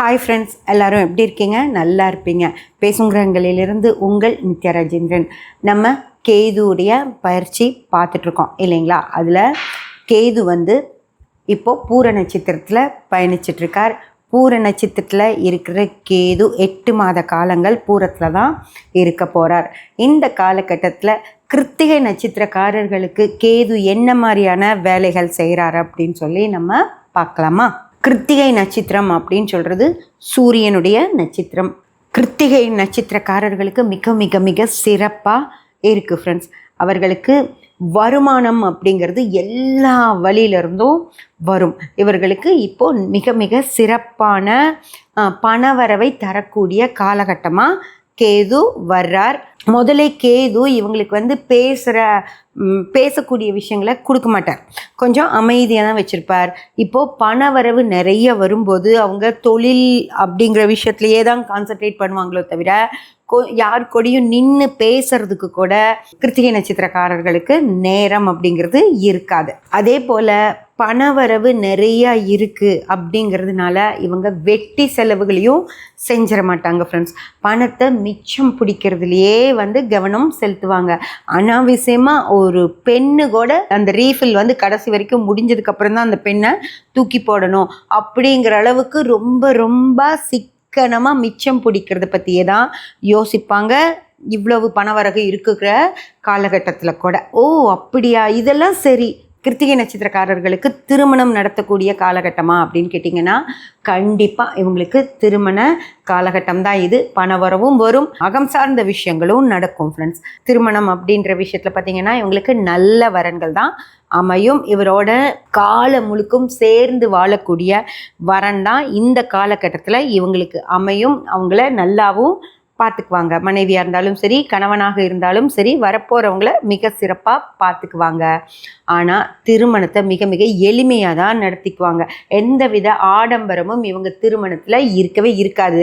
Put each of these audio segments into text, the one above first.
Hi friends எல்லோரும் எப்படி இருக்கீங்க? நல்லா இருப்பீங்க. பேசுங்கிறங்களிலிருந்து உங்கள் நித்யா ராஜேந்திரன் நம்ம கேதுவுடைய பயிற்சி பார்த்துட்ருக்கோம் இல்லைங்களா? அதில் கேது வந்து இப்போது பூர நட்சத்திரத்தில் பயணிச்சிட்ருக்கார். பூர நட்சத்திரத்தில் இருக்கிற கேது எட்டு மாத காலங்கள் பூரத்தில் தான் இருக்க போகிறார் இந்த காலகட்டத்தில் கிருத்திகை நட்சத்திரக்காரர்களுக்கு கேது என்ன மாதிரியான வேலைகள் செய்கிறாரு அப்படின்னு சொல்லி நம்ம பார்க்கலாமா? கிருத்திகை நட்சத்திரம் அப்படின்னு சொல்கிறது சூரியனுடைய நட்சத்திரம். கிருத்திகை நட்சத்திரக்காரர்களுக்கு மிக மிக மிக சிறப்பாக இருக்குது ஃப்ரெண்ட்ஸ் அவர்களுக்கு வருமானம் அப்படிங்கிறது எல்லா வழியிலிருந்தும் வரும். இவர்களுக்கு இப்போ மிக மிக சிறப்பான பணவரவை தரக்கூடிய காலகட்டமாக கேது வர்றார். முதலே கேது இவங்களுக்கு வந்து பேசுகிற பேசக்கூடிய விஷயங்களை கொடுக்க மாட்டார். கொஞ்சம் அமைதியாக தான் வச்சுருப்பார். இப்போது பணவரவு நிறைய வரும்போது அவங்க தொழில் அப்படிங்கிற விஷயத்துலையே தான் கான்சன்ட்ரேட் பண்ணுவாங்களோ தவிர கொ யார் கூடயும் நின்று பேசுறதுக்கு கூட கிருத்திகை நட்சத்திரக்காரர்களுக்கு நேரம் அப்படிங்கிறது இருக்காது. அதே போல் பணவரவு நிறையா இருக்குது அப்படிங்கிறதுனால இவங்க வெட்டி செலவுகளையும் செஞ்சிட மாட்டாங்க ஃப்ரெண்ட்ஸ் பணத்தை மிச்சம் பிடிக்கிறதுலையே வந்து கவனம் செலுத்துவாங்க. அனாவசியமாக ஒரு பெண்ணு கூட அந்த ரீஃபில் வந்து கடைசி வரைக்கும் முடிஞ்சதுக்கப்புறம் தான் அந்த பெண்ணை தூக்கி போடணும். அப்படிங்கிற அளவுக்கு ரொம்ப ரொம்ப சிக்கனமாக மிச்சம் பிடிக்கிறத பற்றியே தான் யோசிப்பாங்க. இவ்வளவு பணவரகு இருக்கிற காலகட்டத்தில் கூட. ஓ அப்படியா? இதெல்லாம் சரி. கிருத்திகை நட்சத்திரக்காரர்களுக்கு திருமணம் நடத்தக்கூடிய காலகட்டமா அப்படின்னு கேட்டிங்கன்னா கண்டிப்பாக இவங்களுக்கு திருமண காலகட்டம் தான் இது பணவரவும் வரும். அகம் சார்ந்த விஷயங்களும் நடக்கும் ஃப்ரெண்ட்ஸ் திருமணம் அப்படின்ற விஷயத்தில் பார்த்தீங்கன்னா இவங்களுக்கு நல்ல வரன்கள் தான் அமையும். இவரோட காலம் முழுக்கும் சேர்ந்து வாழக்கூடிய வரன் தான் இந்த காலகட்டத்தில் இவங்களுக்கு அமையும். அவங்கள நல்லாவும் பார்த்துக்குவாங்க மனைவியாக இருந்தாலும் சரி கணவனாக இருந்தாலும் சரி வரப்போகிறவங்கள மிக சிறப்பாக பார்த்துக்குவாங்க ஆனால் திருமணத்தை மிக மிக எளிமையாக தான் நடத்திக்குவாங்க. எந்தவித ஆடம்பரமும் இவங்க திருமணத்தில் இருக்கவே இருக்காது.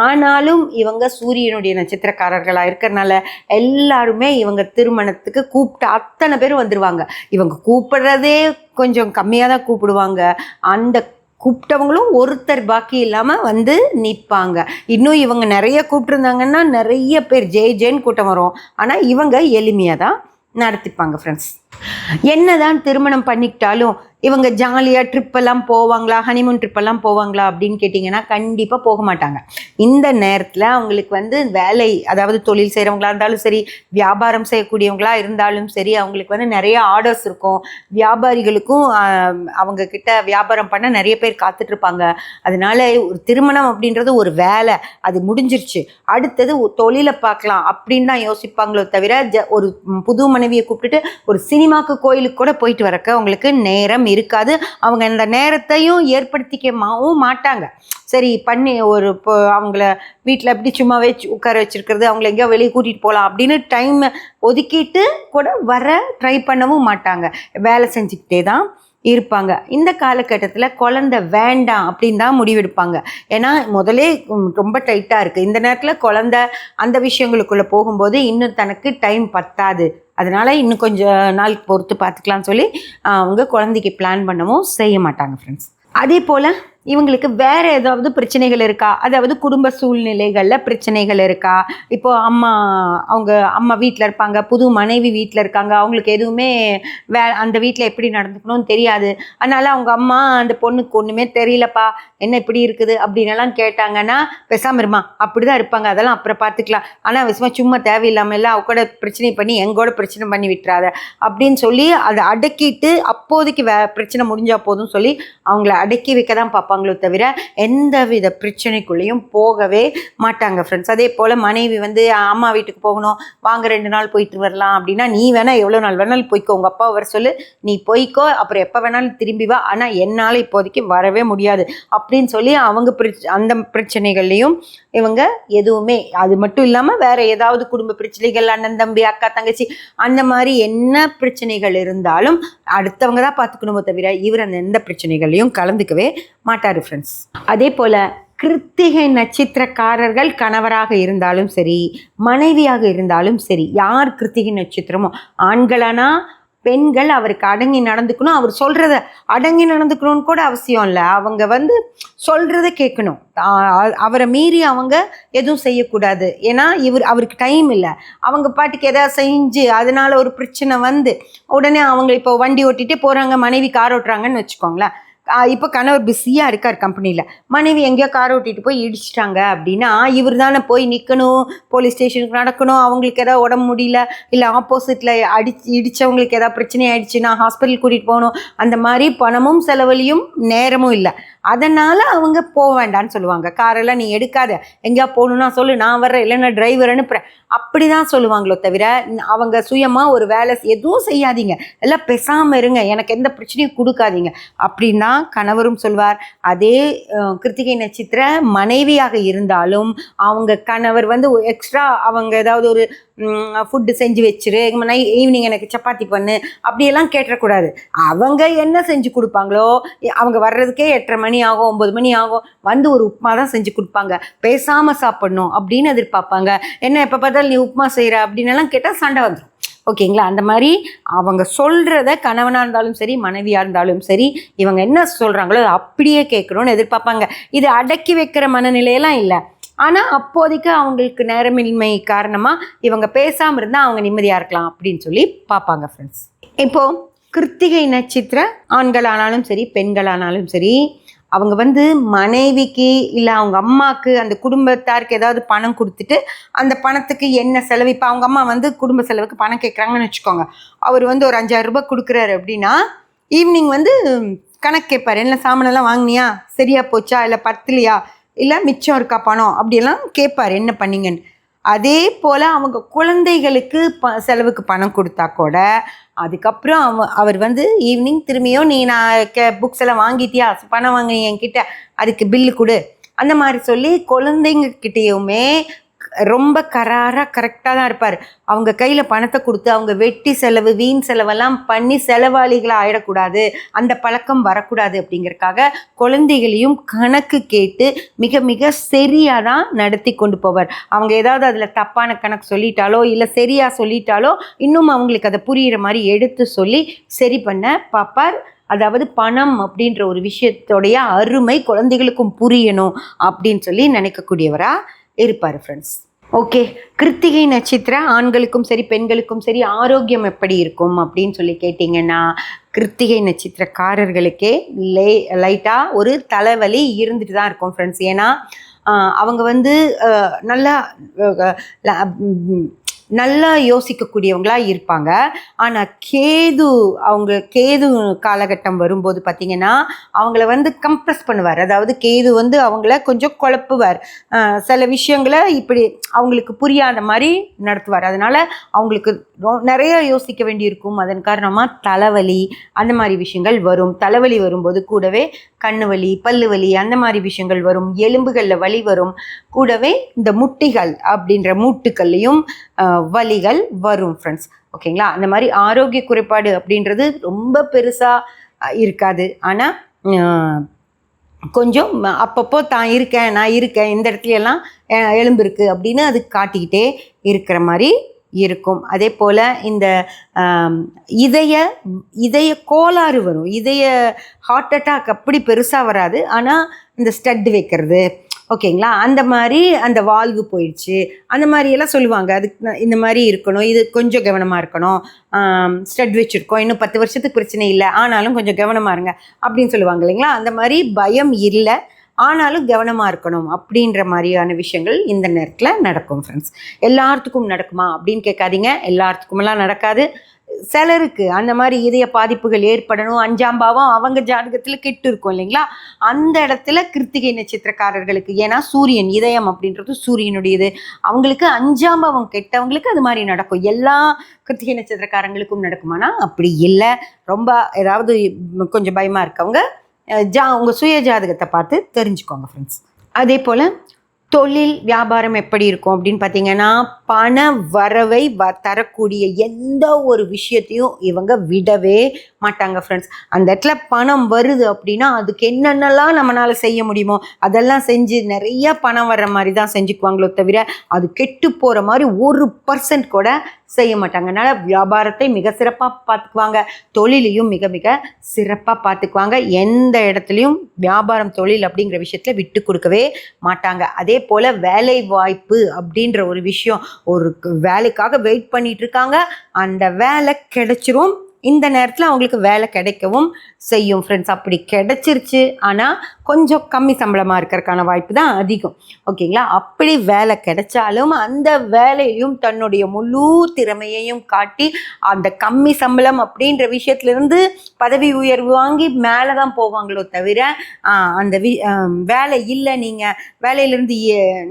ஆனாலும் இவங்க சூரியனுடைய நட்சத்திரக்காரர்களாக இருக்கிறனால எல்லாருமே இவங்க திருமணத்துக்கு கூப்பிட்டு அத்தனை பேர் வந்துடுவாங்க இவங்க கூப்பிடுறதே கொஞ்சம் கம்மியாக தான் கூப்பிடுவாங்க. அந்த கூப்பிட்டவங்களும் ஒருத்தர் பாக்கி இல்லாமல் வந்து நிற்பாங்க இன்னும் இவங்க நிறைய கூப்பிட்டுருந்தாங்கன்னா நிறைய பேர் ஜெய் ஜெயின் கூட்டம் வரும். ஆனால் இவங்க எளிமையாக தான் நடத்திப்பாங்க ஃப்ரெண்ட்ஸ் என்னதான் திருமணம் பண்ணிக்கிட்டாலும் இவங்க ஜாலியாக ட்ரிப்பெல்லாம் போவாங்களா ஹனிமூன் ட்ரிப்பெல்லாம் போவாங்களா அப்படின்னு கேட்டிங்கன்னா கண்டிப்பாக போக மாட்டாங்க. இந்த நேரத்தில் அவங்களுக்கு வந்து வேலை அதாவது தொழில் செய்கிறவங்களா இருந்தாலும் சரி வியாபாரம் செய்யக்கூடியவங்களா இருந்தாலும் சரி அவங்களுக்கு வந்து நிறைய ஆர்டர்ஸ் இருக்கும். வியாபாரிகளுக்கும் அவங்க கிட்ட வியாபாரம் பண்ண நிறைய பேர் காத்துட்ருப்பாங்க. அதனால ஒரு திருமணம் அப்படின்றது ஒரு வேலை அது முடிஞ்சிருச்சு. அடுத்தது தொழிலை பார்க்கலாம் அப்படின்னு தான் யோசிப்பாங்களோ தவிர ஜ ஒரு புது மனைவியை கூப்பிட்டுட்டு ஒரு சினிமாக்கு கோயிலுக்கு கூட போயிட்டு வரக்க அவங்களுக்கு நேரம் இருக்காது. அவங்க அந்த நேரத்தையும் ஏற்படுத்திக்கவும் மாட்டாங்க. சரி பண்ணி ஒரு இப்போ அவங்கள வீட்டில் எப்படி சும்மா வச்சு உட்கார வச்சுருக்கிறது அவங்கள எங்கேயோ வெளியே கூட்டிகிட்டு போகலாம் அப்படின்னு டைம் ஒதுக்கிட்டு கூட வர ட்ரை பண்ணவும் மாட்டாங்க. வேலை செஞ்சுக்கிட்டே தான் இருப்பாங்க. இந்த காலகட்டத்தில் குழந்தை வேண்டாம் அப்படின்னு தான் முடிவெடுப்பாங்க. ஏன்னா முதலே ரொம்ப டைட்டாக இருக்குது இந்த நேரத்தில் குழந்தை அந்த விஷயங்களுக்குள்ளே போகும்போது இன்னும் தனக்கு டைம் பத்தாது. அதனால் இன்னும் கொஞ்சம் நாள் பொறுத்து பார்த்துக்கலாம்னு சொல்லி அவங்க குழந்தைக்கு பிளான் பண்ணவும் செய்ய மாட்டாங்க ஃப்ரெண்ட்ஸ் அதே போல் இவங்களுக்கு வேற ஏதாவது பிரச்சனைகள் இருக்கா? அதாவது குடும்ப சூழ்நிலைகளில் பிரச்சனைகள் இருக்கா? இப்போ அம்மா அவங்க அம்மா வீட்டில் இருப்பாங்க புது மனைவி வீட்டில் இருக்காங்க அவங்களுக்கு எதுவுமே வே அந்த வீட்டில் எப்படி நடந்துக்கணும்னு தெரியாது. அதனால அவங்க அம்மா அந்த பொண்ணுக்கு ஒன்றுமே தெரியலப்பா என்ன இப்படி இருக்குது அப்படின்னு கேட்டாங்கன்னா பேசாம இருமா அப்படி தான் இருப்பாங்க அதெல்லாம் அப்புறம் பார்த்துக்கலாம். ஆனால் விஷயமா சும்மா தேவையில்லாமல் எல்லாம் அவ கூட பிரச்சனை பண்ணி எங்கூட பிரச்சனை பண்ணி விட்டுறாத. அப்படின்னு சொல்லி அதை அடக்கிட்டு அப்போதைக்கு வே பிரச்சனை முடிஞ்சா போதும் சொல்லி அவங்கள அடக்கி வைக்க தான் பார்ப்பாங்க பார்ப்பாங்களோ தவிர எந்தவித பிரச்சனைக்குள்ளேயும் போகவே மாட்டாங்க ஃப்ரெண்ட்ஸ் அதே போல் மனைவி வந்து அம்மா வீட்டுக்கு போகணும். வாங்க ரெண்டு நாள் போயிட்டு வரலாம். அப்படின்னா நீ வேணால் எவ்வளோ நாள் வேணாலும் போய்க்கோ. உங்கள் அப்பா வர சொல்லு. நீ போய்க்கோ. அப்புறம் எப்போ வேணாலும் திரும்பி வா. ஆனால் என்னால் இப்போதைக்கு வரவே முடியாது. அப்படின்னு சொல்லி அவங்க அந்த பிரச்சனைகள்லையும் இவங்க எதுவுமே அது மட்டும் இல்லாமல் வேற ஏதாவது குடும்ப பிரச்சனைகள் அண்ணன் தம்பி அக்கா தங்கச்சி அந்த மாதிரி என்ன பிரச்சனைகள் இருந்தாலும் அடுத்தவங்க தான் பார்த்துக்கணுமோ தவிர இவர் அந்த எந்த பிரச்சனைகள்லையும் கலந்துக்கவே மாட்டாங்க மாட்டார் ஃப்ரெண்ட்ஸ் அதே போல் கிருத்திகை நட்சத்திரக்காரர்கள் கணவராக இருந்தாலும் சரி மனைவியாக இருந்தாலும் சரி யார் கிருத்திகை நட்சத்திரமோ ஆண்களானா பெண்கள் அவருக்கு அடங்கி நடந்துக்கணும் அவர் சொல்கிறத அடங்கி நடந்துக்கணும்னு கூட அவசியம் இல்லை. அவங்க வந்து சொல்கிறத கேட்கணும். அவரை மீறி அவங்க எதுவும் செய்யக்கூடாது. ஏன்னா இவர் அவருக்கு டைம் இல்லை. அவங்க பாட்டுக்கு எதாவது செஞ்சு அதனால ஒரு பிரச்சனை வந்து உடனே அவங்க இப்போ வண்டி ஓட்டிகிட்டே போகிறாங்க மனைவி கார் ஓட்டுறாங்கன்னு வச்சுக்கோங்களேன். இப்போ கணவர் பிஸியாக இருக்கார் கம்பெனியில் மனைவி எங்கேயோ கார் ஓட்டிட்டு போய் இடிச்சிட்டாங்க அப்படின்னா இவர் தானே போய் நிற்கணும் போலீஸ் ஸ்டேஷனுக்கு நடக்கணும் அவங்களுக்கு ஏதாவது உடம்பு முடியல இல்லை ஆப்போசிட்டில் அடிச்சு இடித்தவங்களுக்கு ஏதாவது பிரச்சனை ஆயிடுச்சுன்னா ஹாஸ்பிட்டல் கூட்டிகிட்டு போகணும் அந்த மாதிரி பணமும் செலவழியும் நேரமும் இல்லை. அதனால் அவங்க போக வேண்டாம்னு சொல்லுவாங்க. காரெல்லாம் நீ எடுக்காத. எங்கேயா போகணுன்னா சொல்லு நான் வர்றேன் இல்லைன்னா டிரைவர் அனுப்புகிறேன் அப்படி தான் சொல்லுவாங்களோ தவிர அவங்க சுயமாக ஒரு வேலை எதுவும் செய்யாதீங்க. எல்லாம் பேசாமல் இருங்க. எனக்கு எந்த பிரச்சனையும் கொடுக்காதீங்க. அப்படின்னா கணவரும் சொல்வார் அதே கிருத்திகை நட்சத்திர மனைவியாக இருந்தாலும் அவங்க கணவர் வந்து எக்ஸ்ட்ரா அவங்க ஏதாவது ஒரு ஃபுட்டு செஞ்சு வச்சிரு. நை ஈவினிங் எனக்கு சப்பாத்தி பண்ணு. அப்படியெல்லாம் கேட்டக்கூடாது அவங்க என்ன செஞ்சு கொடுப்பாங்களோ அவங்க வர்றதுக்கே எட்டரை மணி ஆகும் ஒம்பது மணி ஆகும். வந்து ஒரு உப்புமா தான் செஞ்சு கொடுப்பாங்க. பேசாமல் சாப்பிடணும் அப்படின்னு எதிர்பார்ப்பாங்க. என்ன எப்போ பார்த்தாலும் நீ உப்புமா செய்கிற அப்படின்னு எல்லாம் கேட்டால் சண்டை வந்துடும் ஓகேங்களா? அந்த மாதிரி அவங்க சொல்கிறத கணவனாக இருந்தாலும் சரி மனைவியாக இருந்தாலும் சரி இவங்க என்ன சொல்கிறாங்களோ அதை அப்படியே கேட்கணும்னு எதிர்பார்ப்பாங்க. இது அடக்கி வைக்கிற மனநிலையெல்லாம் இல்லை. ஆனால் அப்போதைக்கு அவங்களுக்கு நேரமின்மை காரணமாக இவங்க பேசாமல் இருந்தால் அவங்க நிம்மதியாக இருக்கலாம் அப்படின்னு சொல்லி பார்ப்பாங்க ஃப்ரெண்ட்ஸ் இப்போது கிருத்திகை நட்சத்திர ஆண்களானாலும் சரி பெண்களானாலும் சரி அவங்க வந்து மனைவிக்கு இல்லை அவங்க அம்மாவுக்கு அந்த குடும்பத்தாருக்கு ஏதாவது பணம் கொடுத்துட்டு அந்த பணத்துக்கு என்ன செலவு? இப்போ அவங்க அம்மா வந்து குடும்ப செலவுக்கு பணம் கேட்குறாங்கன்னு வச்சுக்கோங்க. அவர் வந்து ஒரு அஞ்சாயிரம் ரூபாய் கொடுக்குறாரு அப்படின்னா ஈவினிங் வந்து கணக்கு கேட்பார் என்ன சாமானெல்லாம் வாங்கினியா? சரியா போச்சா? இல்லை பத்தலையா இல்லை மிச்சம் இருக்கா பணம்? அப்படியெல்லாம் கேட்பார் என்ன பண்ணீங்கன்னு? அதே போல் அவங்க குழந்தைகளுக்கு ப செலவுக்கு பணம் கொடுத்தா கூட அதுக்கப்புறம் அவ அவர் வந்து ஈவினிங் திரும்பியும் நீ நான் கே புக்ஸ் எல்லாம் வாங்கிட்டியா? பணம் வாங்கினீ என்கிட்ட அதுக்கு பில்லு கொடு. அந்த மாதிரி சொல்லி குழந்தைங்க கிட்டேயுமே ரொம்ப கராராக கரெக்டாக தான் இருப்பார். அவங்க கையில் பணத்தை கொடுத்து அவங்க வெட்டி செலவு வீண் செலவெல்லாம் பண்ணி செலவாளிகளாக ஆயிடக்கூடாது. அந்த பழக்கம் வரக்கூடாது அப்படிங்கிறக்காக குழந்தைகளையும் கணக்கு கேட்டு மிக மிக சரியாக தான் நடத்தி கொண்டு போவார். அவங்க ஏதாவது அதில் தப்பான கணக்கு சொல்லிட்டாலோ இல்லை சரியாக சொல்லிட்டாலோ இன்னும் அவங்களுக்கு அதை புரிகிற மாதிரி எடுத்து சொல்லி சரி பண்ண பார்ப்பார். அதாவது பணம் அப்படின்ற ஒரு விஷயத்தோடைய அருமை குழந்தைகளுக்கும் புரியணும் அப்படின்னு சொல்லி நினைக்கக்கூடியவராக இருப்பார் ஃப்ரெண்ட்ஸ் ஓகே கிருத்திகை நட்சத்திர ஆண்களுக்கும் சரி பெண்களுக்கும் சரி ஆரோக்கியம் எப்படி இருக்கும் அப்படின்னு சொல்லி கேட்டிங்கன்னா கிருத்திகை நட்சத்திரக்காரர்களுக்கே லே லைட்டாக ஒரு தலைவலி இருந்துட்டு தான் இருக்கும் ஃப்ரெண்ட்ஸ் ஏன்னா அவங்க வந்து நல்லா நல்லா யோசிக்கக்கூடியவங்களா இருப்பாங்க. ஆனால் கேது அவங்க கேது காலகட்டம் வரும்போது பார்த்தீங்கன்னா அவங்கள வந்து கம்ப்ரெஸ் பண்ணுவார். அதாவது கேது வந்து அவங்கள கொஞ்சம் குழப்புவார். சில விஷயங்களை இப்படி அவங்களுக்கு புரியாத மாதிரி நடத்துவார். அதனால் அவங்களுக்கு ரொ- நிறைய யோசிக்க வேண்டியிருக்கும். அதன் காரணமாக தலைவலி அந்த மாதிரி விஷயங்கள் வரும். தலைவலி வரும்போது கூடவே கண்ணு வலி பல்லு வலி அந்த மாதிரி விஷயங்கள் வரும். எலும்புகளில் வலி வரும். கூடவே இந்த முட்டிகள் அப்படின்ற மூட்டுக்கள்லையும் வலிகள் வரும் ஃப்ரெண்ட்ஸ் ஓகேங்களா அந்த மாதிரி ஆரோக்கிய குறைபாடு அப்படின்றது ரொம்ப பெருசாக இருக்காது. ஆனால் கொஞ்சம் அப்பப்போ தான் இருக்கேன் நான் இருக்கேன் இந்த இடத்துல எல்லாம் எலும்பு இருக்குது அப்படின்னு அது காட்டிக்கிட்டே இருக்கிற மாதிரி இருக்கும். அதே போல் இந்த இதய இதய கோளாறு வரும். இதய ஹார்ட் அட்டாக் அப்படி பெருசாக வராது. ஆனால் இந்த ஸ்டட் வைக்கிறது ஓகேங்களா? அந்த மாதிரி அந்த வால்வு போயிடுச்சு. அந்த மாதிரியெல்லாம் சொல்லுவாங்க. அதுக்கு இந்த மாதிரி இருக்கணும். இது கொஞ்சம் கவனமாக இருக்கணும். ஸ்டட் வச்சுருக்கோம். இன்னும் பத்து வருஷத்துக்கு பிரச்சனை இல்லை. ஆனாலும் கொஞ்சம் கவனமாக இருங்க. அப்படின்னு சொல்லுவாங்க இல்லைங்களா? அந்த மாதிரி பயம் இல்லை. ஆனாலும் கவனமாக இருக்கணும். அப்படின்ற மாதிரியான விஷயங்கள் இந்த நேரத்தில் நடக்கும் ஃப்ரெண்ட்ஸ் எல்லாத்துக்கும் நடக்குமா? அப்படின்னு கேட்காதீங்க. எல்லாத்துக்குமெல்லாம் நடக்காது. சிலருக்கு அந்த மாதிரி இதய பாதிப்புகள் ஏற்படணும். அஞ்சாம் பாவம் அவங்க ஜாதகத்தில் கெட்டு இருக்கும் இல்லைங்களா? அந்த இடத்துல கிருத்திகை நட்சத்திரக்காரர்களுக்கு ஏன்னா சூரியன் இதயம் அப்படின்றது சூரியனுடையது. அவங்களுக்கு அஞ்சாம் பாவம் கெட்டவங்களுக்கு அது மாதிரி நடக்கும். எல்லா கிருத்திகை நட்சத்திரக்காரங்களுக்கும் நடக்குமானா அப்படி இல்லை. ரொம்ப ஏதாவது கொஞ்சம் பயமாக இருக்கவங்க ஜா உங்கள் சுய ஜாதகத்தை பார்த்து தெரிஞ்சுக்கோங்க ஃப்ரெண்ட்ஸ் அதே போல் தொழில் வியாபாரம் எப்படி இருக்கும் அப்படின்னு பார்த்தீங்கன்னா பண வரவை வ தரக்கூடிய எந்த ஒரு விஷயத்தையும் இவங்க விடவே மாட்டாங்க ஃப்ரெண்ட்ஸ் அந்த இடத்துல பணம் வருது அப்படின்னா அதுக்கு என்னென்னலாம் நம்மளால் செய்ய முடியுமோ அதெல்லாம் செஞ்சு நிறைய பணம் வர்ற மாதிரி தான் செஞ்சுக்குவாங்களோ தவிர அது கெட்டு போகிற மாதிரி ஒரு பர்சன்ட் கூட செய்ய மாட்டாங்க. அதனால் வியாபாரத்தை மிக சிறப்பாக பார்த்துக்குவாங்க. தொழிலையும் மிக மிக சிறப்பாக பார்த்துக்குவாங்க. எந்த இடத்துலையும் வியாபாரம் தொழில் அப்படிங்கிற விஷயத்தில் விட்டு கொடுக்கவே மாட்டாங்க. அதே போல் வேலை வாய்ப்பு அப்படின்ற ஒரு விஷயம் ஒரு வேலைக்காக வெயிட் பண்ணிட்டு இருக்காங்க. அந்த வேலை கிடைச்சிரும். இந்த நேரத்தில் அவங்களுக்கு வேலை கிடைக்கவும் செய்யும். ஃப்ரெண்ட்ஸ் அப்படி கிடைச்சிருச்சு. ஆனால் கொஞ்சம் கம்மி சம்பளமாக இருக்கிறதுக்கான வாய்ப்பு தான் அதிகம். ஓகேங்களா? அப்படி வேலை கிடைச்சாலும் அந்த வேலையையும் தன்னுடைய முழு திறமையையும் காட்டி அந்த கம்மி சம்பளம் அப்படின்ற விஷயத்துலேருந்து பதவி உயர்வு வாங்கி மேலே தான் போவாங்களோ தவிர அந்த வி வேலை இல்லை நீங்கள் வேலையிலேருந்து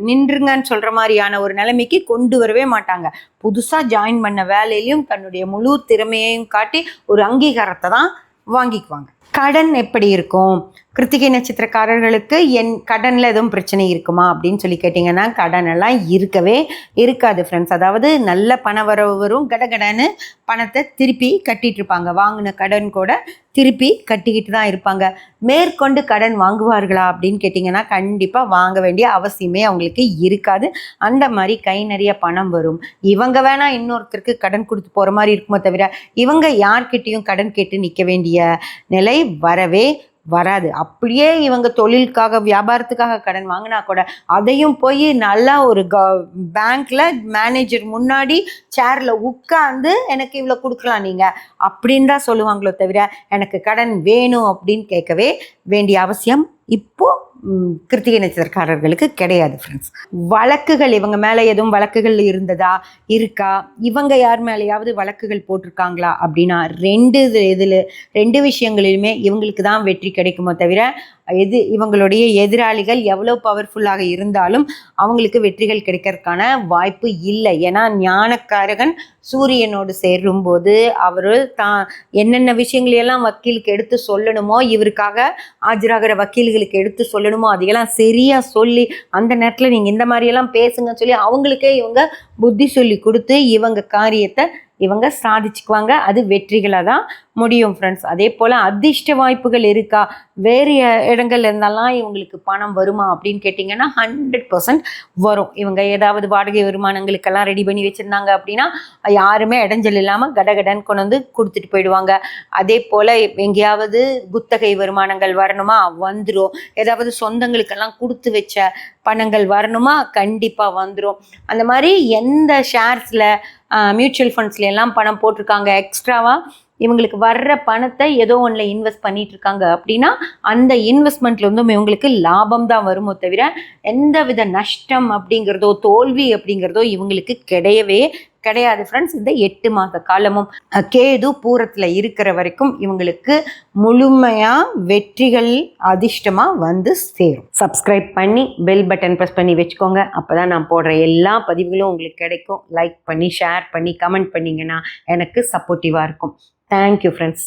நின்றுங்கன்னு சொல்கிற மாதிரியான ஒரு நிலைமைக்கு கொண்டு வரவே மாட்டாங்க. புதுசாக ஜாயின் பண்ண வேலையிலையும் தன்னுடைய முழு திறமையையும் காட்டி ஒரு அங்கீகாரத்தை தான் வாங்கிக்குவாங்க. கடன் எப்படி இருக்கும்? கிருத்திகை நட்சத்திரக்காரர்களுக்கு என் கடனில் எதுவும் பிரச்சனை இருக்குமா? அப்படின்னு சொல்லி கேட்டிங்கன்னா கடனெல்லாம் இருக்கவே இருக்காது ஃப்ரெண்ட்ஸ் அதாவது நல்ல பண வரவு வரும் கடகடன்னு பணத்தை திருப்பி கட்டிகிட்டு இருப்பாங்க. வாங்கின கடன் கூட திருப்பி கட்டிக்கிட்டு தான் இருப்பாங்க. மேற்கொண்டு கடன் வாங்குவார்களா அப்படின்னு கேட்டிங்கன்னா கண்டிப்பாக வாங்க வேண்டிய அவசியமே அவங்களுக்கு இருக்காது. அந்த மாதிரி கை நிறைய பணம் வரும். இவங்க வேணால் இன்னொருத்தருக்கு கடன் கொடுத்து போகிற மாதிரி இருக்குமோ தவிர இவங்க யார்கிட்டயும் கடன் கேட்டு நிற்க வேண்டிய நிலை வரவே வராது. அப்படியே இவங்க தொழிலுக்காக வியாபாரத்துக்காக கடன் வாங்கினா கூட அதையும் போய் நல்லா ஒரு க பேங்க்ல மேனேஜர் முன்னாடி சேர்ல உட்காந்து எனக்கு இவ்வளோ கொடுக்கலாம் நீங்க அப்படின்னு தான் சொல்லுவாங்களோ தவிர எனக்கு கடன் வேணும் அப்படின்னு கேட்கவே வேண்டிய அவசியம் இப்போ கிருத்திகை நட்சத்திரக்காரர்களுக்கு கிடையாது ஃப்ரெண்ட்ஸ் வழக்குகள் இவங்க மேலே எதுவும் வழக்குகள் இருந்ததா இருக்கா? இவங்க யார் மேலேயாவது வழக்குகள் போட்டிருக்காங்களா அப்படின்னா ரெண்டு இது இதில் ரெண்டு விஷயங்களிலுமே இவங்களுக்கு தான் வெற்றி கிடைக்குமோ தவிர எது இவங்களுடைய எதிராளிகள் எவ்வளோ பவர்ஃபுல்லாக இருந்தாலும் அவங்களுக்கு வெற்றிகள் கிடைக்கிறதுக்கான வாய்ப்பு இல்லை. ஏன்னா ஞானக்காரகன் சூரியனோடு சேரும்போது அவர் தான் என்னென்ன விஷயங்களையெல்லாம் வக்கீலுக்கு எடுத்து சொல்லணுமோ இவருக்காக ஆஜராகிற வக்கீல்களுக்கு எடுத்து சொல்லணும் அதையெல்லாம் சரியாக சொல்லி அந்த நேரத்தில் நீங்கள் இந்த மாதிரியெல்லாம் பேசுங்கன்னு சொல்லி அவங்களுக்கே இவங்க புத்தி சொல்லி கொடுத்து இவங்க காரியத்தை இவங்க சாதிச்சுக்குவாங்க. அது வெற்றிகளாக தான் முடியும் ஃப்ரெண்ட்ஸ் அதே போல் அதிர்ஷ்ட வாய்ப்புகள் இருக்கா? வேறு இ- இடங்கள்ல இவங்களுக்கு பணம் வருமா அப்படின்னு கேட்டிங்கன்னா ஹண்ட்ரட் பர்சன்ட் வரும். இவங்க ஏதாவது வாடகை வருமானங்களுக்கெல்லாம் ரெடி பண்ணி வச்சுருந்தாங்க அப்படின்னா யாருமே இடைஞ்சல் இல்லாமல் கடகடன் கொண்டு வந்து கொடுத்துட்டு போயிடுவாங்க. அதே போல் எங்கேயாவது குத்தகை வருமானங்கள் வரணுமா? வந்துடும் ஏதாவது சொந்தங்களுக்கெல்லாம் கொடுத்து வச்ச பணங்கள் வரணுமா? கண்டிப்பாக வந்துடும் அந்த மாதிரி எந்த ஷேர்ஸில் மியூச்சுவல் ஃபண்ட்ஸ்ல எல்லாம் பணம் போட்டிருக்காங்க? எக்ஸ்ட்ராவாக இவங்களுக்கு வர்ற பணத்தை ஏதோ ஒன்றில் இன்வெஸ்ட் பண்ணிட்டு இருக்காங்க அப்படின்னா அந்த இன்வெஸ்ட்மெண்ட்ல வந்து இவங்களுக்கு லாபம் தான் வருமோ தவிர எந்த வித நஷ்டம் அப்படிங்கிறதோ தோல்வி அப்படிங்கிறதோ இவங்களுக்கு கிடையவே கிடையாது ஃப்ரெண்ட்ஸ் இந்த எட்டு மாத காலமும் கேது பூரத்தில் இருக்கிற வரைக்கும் இவங்களுக்கு முழுமையாக வெற்றிகள் அதிர்ஷ்டமாக வந்து சேரும். சப்ஸ்கிரைப் பண்ணி பெல் பட்டன் ப்ரெஸ் பண்ணி வச்சுக்கோங்க. அப்போ தான் நான் போடுற எல்லா பதிவுகளும் உங்களுக்கு கிடைக்கும். லைக் பண்ணி ஷேர் பண்ணி கமெண்ட் பண்ணிங்கன்னா எனக்கு சப்போர்ட்டிவாக இருக்கும். Thank you friends